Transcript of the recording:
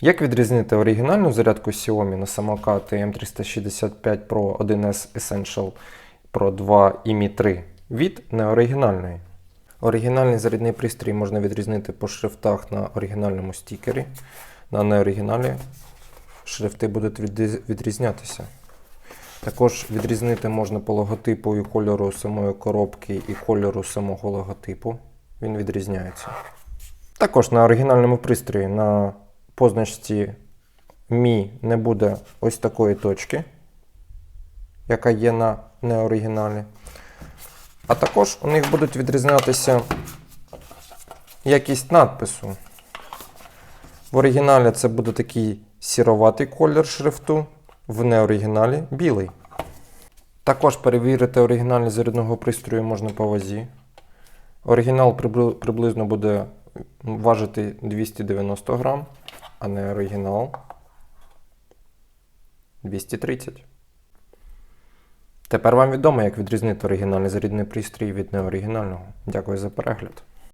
Як відрізнити оригінальну зарядку Xiaomi на самокат M365 Pro 1S Essential Pro 2 і Mi 3 від неоригінальної? Оригінальний зарядний пристрій можна відрізнити по шрифтах на оригінальному стікері. На неоригіналі шрифти будуть відрізнятися. Також відрізнити можна по логотипу і кольору самої коробки і кольору самого логотипу. Він відрізняється. Також на оригінальному пристрої на позначці Mi не буде ось такої точки, яка є на неоригіналі. А також у них будуть відрізнятися якість надпису. В оригіналі це буде такий сіроватий колір шрифту, в неоригіналі білий. Також перевірити оригінальність зарядного пристрою можна по вазі. Оригінал приблизно буде важити 290 грам, а не оригінал 230. Тепер вам відомо, як відрізнити оригінальний зарядний пристрій від неоригінального. Дякую за перегляд.